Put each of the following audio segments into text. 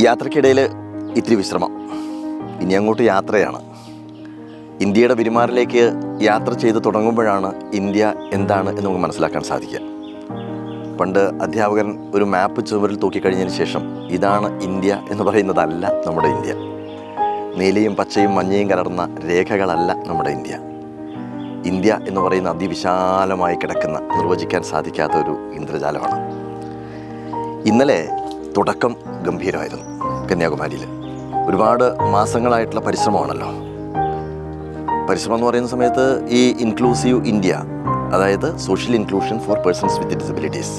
യാത്രക്കിടയിൽ ഇത്തിരി വിശ്രമം. ഇനി അങ്ങോട്ട് യാത്രയാണ്. ഇന്ത്യയുടെ പെരുമാറിലേക്ക് യാത്ര ചെയ്ത് തുടങ്ങുമ്പോഴാണ് ഇന്ത്യ എന്താണ് എന്ന് നമുക്ക് മനസ്സിലാക്കാൻ സാധിക്കുക. പണ്ട് അധ്യാപകൻ ഒരു മാപ്പ് ചുമരിൽ തൂക്കിക്കഴിഞ്ഞതിന് ശേഷം ഇതാണ് ഇന്ത്യ എന്ന് പറയുന്നതല്ല നമ്മുടെ ഇന്ത്യ. നീലയും പച്ചയും മഞ്ഞയും കലർന്ന രേഖകളല്ല നമ്മുടെ ഇന്ത്യ. ഇന്ത്യ എന്ന് പറയുന്ന അതിവിശാലമായി കിടക്കുന്ന നിർവചിക്കാൻ സാധിക്കാത്ത ഒരു ഇന്ദ്രജാലമാണ്. ഇന്നലെ തുടക്കം ഗംഭീരമായിരുന്നു. കന്യാകുമാരിയിൽ ഒരുപാട് മാസങ്ങളായിട്ടുള്ള പരിശ്രമമാണല്ലോ. പരിശ്രമം എന്ന് പറയുന്ന സമയത്ത് ഈ ഇൻക്ലൂസീവ് ഇന്ത്യ അതായത് social inclusion for persons with disabilities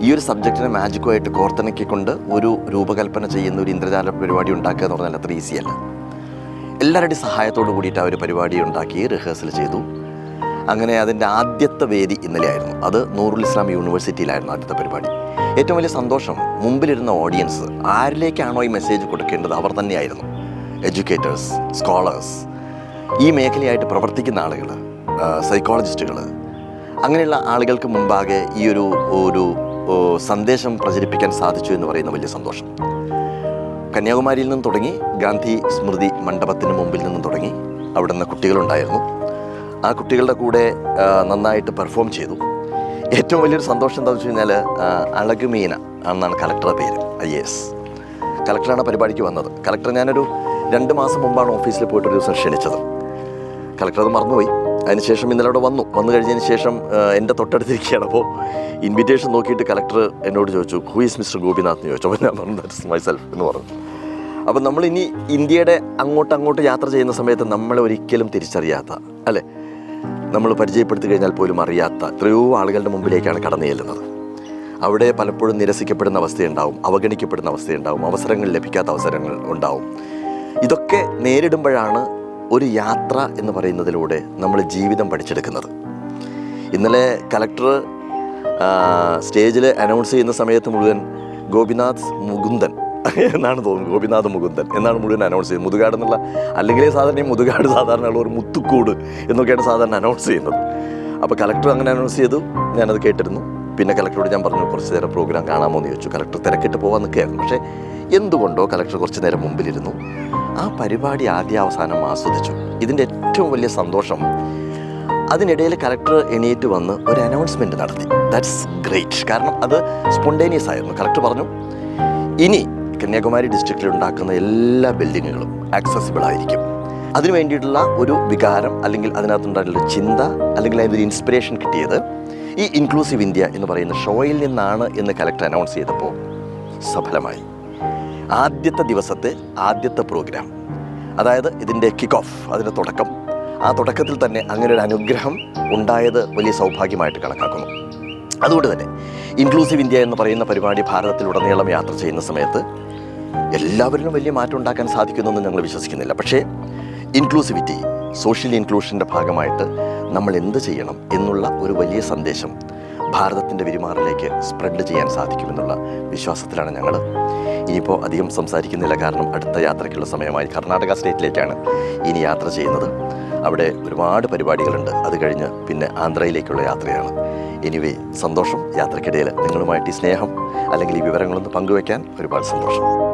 ഈ ഒരു സബ്ജക്റ്റിനെ മാജിക്കുമായിട്ട് കോർത്തിണക്കിക്കൊണ്ട് ഒരു രൂപകൽപ്പന ചെയ്യുന്ന ഒരു ഇന്ദ്രജാല പരിപാടി ഉണ്ടാക്കുക എന്ന് പറഞ്ഞാൽ അത്ര ഈസിയല്ല എല്ലാവരുടെയും സഹായത്തോട് കൂടിയിട്ട് ആ ഒരു പരിപാടി ഉണ്ടാക്കി റിഹേഴ്സൽ ചെയ്തു. അങ്ങനെ അതിന്റെ ആദ്യത്തെ വേദി ഇന്നലെയായിരുന്നു. അത് നൂറുൽ ഇസ്ലാം യൂണിവേഴ്സിറ്റിയിലായിരുന്നു ആദ്യത്തെ പരിപാടി. ഏറ്റവും വലിയ സന്തോഷം മുമ്പിലിരുന്ന ഓഡിയൻസ് ആരിലേക്കാണോ ഈ മെസ്സേജ് കൊടുക്കേണ്ടത്? അവർ തന്നെയായിരുന്നു. എഡ്യൂക്കേറ്റേഴ്സ് സ്കോളേഴ്സ് ഈ മേഖലയായിട്ട് പ്രവർത്തിക്കുന്ന ആളുകൾ സൈക്കോളജിസ്റ്റുകൾ അങ്ങനെയുള്ള ആളുകൾക്ക് മുമ്പാകെ ഈ ഒരു ഒരു സന്ദേശം പ്രചരിപ്പിക്കാൻ സാധിച്ചു എന്ന് പറയുന്ന വലിയ സന്തോഷം. കന്യാകുമാരിയിൽ നിന്നും തുടങ്ങി ഗാന്ധി സ്മൃതി മണ്ഡപത്തിന് മുമ്പിൽ നിന്നും തുടങ്ങി അവിടെ നിന്ന് കുട്ടികളുണ്ടായിരുന്നു. ആ കുട്ടികളുടെ കൂടെ നന്നായിട്ട് പെർഫോം ചെയ്തു. ഏറ്റവും വലിയൊരു സന്തോഷം എന്താണെന്ന് വെച്ച് കഴിഞ്ഞാൽ അളകുമീന എന്നാണ് കലക്ടറുടെ പേര് ഐ എസ്. കലക്ടറാണ് പരിപാടിക്ക് വന്നത്. കലക്ടർ ഞാനൊരു രണ്ട് മാസം മുമ്പാണ് ഓഫീസിൽ പോയിട്ട് ഒരു ദിവസം ക്ഷണിച്ചത്. കളക്ടർ അത് മറന്നുപോയി. അതിനുശേഷം ഇന്നലെ അവിടെ വന്നു. വന്നു കഴിഞ്ഞതിന് ശേഷം എന്റെ തൊട്ടടുത്തിരിക്കുകയാണ്. അപ്പോൾ ഇൻവിറ്റേഷൻ നോക്കിയിട്ട് കളക്ടർ എന്നോട് ചോദിച്ചു ഹൂ ഈസ് മിസ്റ്റർ ഗോപിനാഥ് എന്ന് ചോദിച്ചു. അപ്പോൾ ഞാൻ പറഞ്ഞു ദാറ്റ്സ് മൈ സെൽഫ് എന്ന് പറഞ്ഞു. അപ്പോൾ നമ്മളിനി ഇനി ഇന്ത്യയുടെ അങ്ങോട്ടങ്ങോട്ട് അങ്ങോട്ട് യാത്ര ചെയ്യുന്ന സമയത്ത് നമ്മളെ ഒരിക്കലും തിരിച്ചറിയാത്ത അല്ലേ? നമ്മൾ പരിചയപ്പെടുത്തി കഴിഞ്ഞാൽ പോലും അറിയാത്ത എത്രയോ ആളുകളുടെ മുമ്പിലേക്കാണ് കടന്നു ചെല്ലുന്നത്. അവിടെ പലപ്പോഴും നിരസിക്കപ്പെടുന്ന അവസ്ഥയുണ്ടാവും അവഗണിക്കപ്പെടുന്ന അവസ്ഥയുണ്ടാവും അവസരങ്ങൾ ലഭിക്കാത്ത അവസരങ്ങൾ ഉണ്ടാവും. ഇതൊക്കെ നേരിടുമ്പോഴാണ് ഒരു യാത്ര എന്ന് പറയുന്നതിലൂടെ നമ്മൾ ജീവിതം പഠിച്ചെടുക്കുന്നത്. ഇന്നലെ കലക്ടർ സ്റ്റേജിൽ അനൗൺസ് ചെയ്യുന്ന സമയത്ത് മുഴുവൻ ഗോപിനാഥ് മുകുന്ദൻ എന്നാണ് തോന്നുന്നത്. ഗോപിനാഥ് മുകുന്ദൻ എന്നാണ് മുഴുവൻ അനൗൺസ് ചെയ്യുന്നത്. മുതുകാട് എന്നുള്ള അല്ലെങ്കിൽ സാധാരണ മുതുകാട് സാധാരണ ഉള്ള ഒരു മുത്തുക്കൂട് എന്നൊക്കെയാണ് സാധാരണ അനൗൺസ് ചെയ്യുന്നത്. അപ്പോൾ കലക്ടർ അങ്ങനെ അനൗൺസ് ചെയ്തു. ഞാനത് കേട്ടിരുന്നു. പിന്നെ കലക്ടറോട് ഞാൻ പറഞ്ഞു കുറച്ച് നേരം പ്രോഗ്രാം കാണാമോ എന്ന് ചോദിച്ചു. കലക്ടർ തിരക്കിട്ട് പോകാൻ നിൽക്കുകയായിരുന്നു പക്ഷേ എന്തുകൊണ്ടോ കലക്ടർ കുറച്ച് നേരം മുമ്പിലിരുന്നു. ആ പരിപാടി ആദ്യ അവസാനം ആസ്വദിച്ചു. ഇതിന്റെ ഏറ്റവും വലിയ സന്തോഷം അതിനിടയിൽ കലക്ടർ എണീറ്റ് വന്ന് ഒരു അനൗൺസ്മെന്റ് നടത്തി. ദാറ്റ്സ് ഗ്രേറ്റ് കാരണം അത് സ്പോണ്ടേനിയസ് ആയിരുന്നു. കലക്ടർ പറഞ്ഞു ഇനി കന്യാകുമാരി ഡിസ്ട്രിക്റ്റിൽ ഉണ്ടാക്കുന്ന എല്ലാ ബിൽഡിങ്ങുകളും ആക്സസിബിൾ ആയിരിക്കും. അതിന് വേണ്ടിയിട്ടുള്ള ഒരു വികാരം അല്ലെങ്കിൽ അതിനകത്തുണ്ടായിട്ടുള്ള ചിന്ത അല്ലെങ്കിൽ അതിനൊരു ഇൻസ്പിറേഷൻ കിട്ടിയത് ഈ ഇൻക്ലൂസീവ് ഇന്ത്യ എന്ന് പറയുന്ന ഷോയിൽ നിന്നാണ് എന്ന് കലക്ടർ അനൗൺസ് ചെയ്തപ്പോൾ സഫലമായി. ആദ്യത്തെ ദിവസത്തെ ആദ്യത്തെ പ്രോഗ്രാം അതായത് ഇതിന്റെ കിക്ക് ഓഫ് അതിന്റെ തുടക്കം. ആ തുടക്കത്തിൽ തന്നെ അങ്ങനെ ഒരു അനുഗ്രഹം ഉണ്ടായത് വലിയ സൗഭാഗ്യമായിട്ട് കണക്കാക്കുന്നു. അതുകൊണ്ട് തന്നെ ഇൻക്ലൂസീവ് ഇന്ത്യ എന്ന് പറയുന്ന പരിപാടി ഭാരതത്തിലുടനീളം യാത്ര ചെയ്യുന്ന സമയത്ത് എല്ലാവരിലും വലിയ മാറ്റം ഉണ്ടാക്കാൻ സാധിക്കുമെന്നൊന്നും ഞങ്ങൾ വിശ്വസിക്കുന്നില്ല. പക്ഷേ ഇൻക്ലൂസിവിറ്റി സോഷ്യൽ ഇൻക്ലൂഷന്റെ ഭാഗമായിട്ട് നമ്മൾ എന്ത് ചെയ്യണം എന്നുള്ള ഒരു വലിയ സന്ദേശം ഭാരതത്തിന്റെ പെരുമാറിലേക്ക് സ്പ്രെഡ് ചെയ്യാൻ സാധിക്കുമെന്നുള്ള വിശ്വാസത്തിലാണ് ഞങ്ങൾ ഇനിയിപ്പോൾ അധികം സംസാരിക്കുന്നില്ല. കാരണം അടുത്ത യാത്രയ്ക്കുള്ള സമയമായി കർണാടക സ്റ്റേറ്റിലേക്കാണ് ഇനി യാത്ര ചെയ്യുന്നത്. അവിടെ ഒരുപാട് പരിപാടികളുണ്ട്. അത് കഴിഞ്ഞ് പിന്നെ ആന്ധ്രയിലേക്കുള്ള യാത്രയാണ്. എനിവേ സന്തോഷം. യാത്രക്കിടയിൽ നിങ്ങളുമായിട്ട് ഈ സ്നേഹം അല്ലെങ്കിൽ ഈ വിവരങ്ങളൊന്ന് പങ്കുവയ്ക്കാൻ ഒരുപാട് സന്തോഷം.